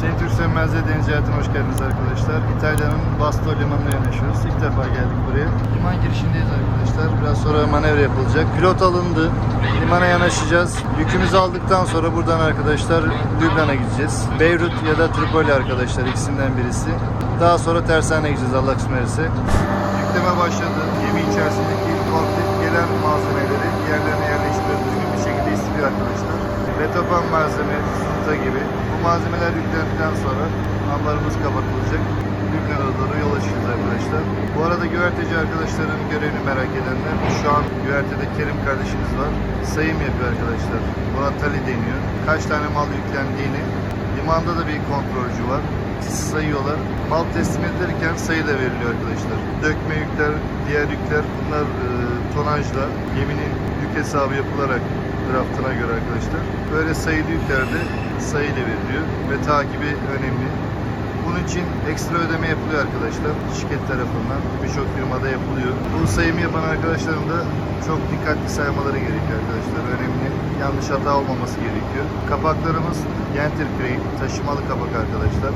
Sayın Türk Sönmez'de Deniz Hayatı'na hoş geldiniz arkadaşlar. İtalya'nın Basto Limanı'na yanaşıyoruz. İlk defa geldik buraya. Liman girişindeyiz arkadaşlar. Biraz sonra manevra yapılacak. Pilot alındı. Limana yanaşacağız. Yükümüzü aldıktan sonra buradan arkadaşlar Lübnan'a gideceğiz. Beyrut ya da Tripoli arkadaşlar ikisinden birisi. Daha sonra tersane gideceğiz Allah kısmet ederse. Yükleme başladı. Gemi içerisindeki komple gelen malzemeleri yerlerine. Düzgün bir şekilde istiyor arkadaşlar. Betopan malzeme, sunta gibi. Malzemeler yüklendikten sonra ambarımız kapatılacak. Lübnan'a doğru yola çıkacağız arkadaşlar. Bu arada güverteci arkadaşların görevini merak edenler şu an güvertede Kerim kardeşimiz var. Sayım yapıyor arkadaşlar. Buna tali deniyor. Kaç tane mal yüklendiğini Limanda da bir kontrolcü var. Sayıyorlar. Mal teslim edilirken sayı da veriliyor arkadaşlar. Dökme yükler, diğer yükler bunlar e, tonajla geminin yük hesabı yapılarak draftına göre arkadaşlar. Böyle sayılı yüklerde sayıyla veriliyor ve takibi önemli. Bunun için ekstra ödeme yapılıyor arkadaşlar şirket tarafından. Birçok firmada yapılıyor. Bu sayımı yapan arkadaşların da çok dikkatli saymaları gerekiyor arkadaşlar. Önemli. Yanlış hata olmaması gerekiyor. Kapaklarımız Genter Crane taşımalı kapak arkadaşlar.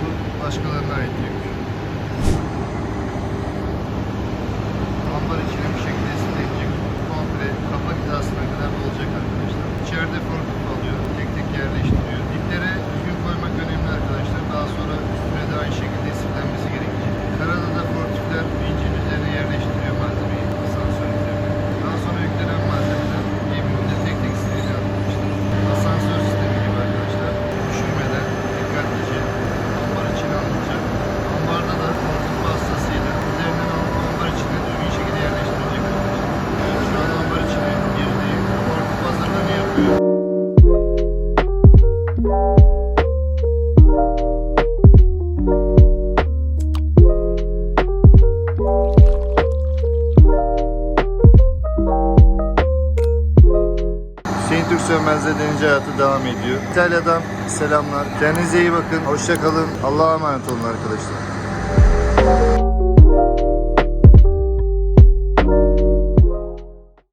Bu başkalarına ait yük. Hüseyin Türk Sönmez'de deniz hayatı devam ediyor. İtalya'dan selamlar. Kendinize iyi bakın. Hoşça kalın. Allah'a emanet olun arkadaşlar.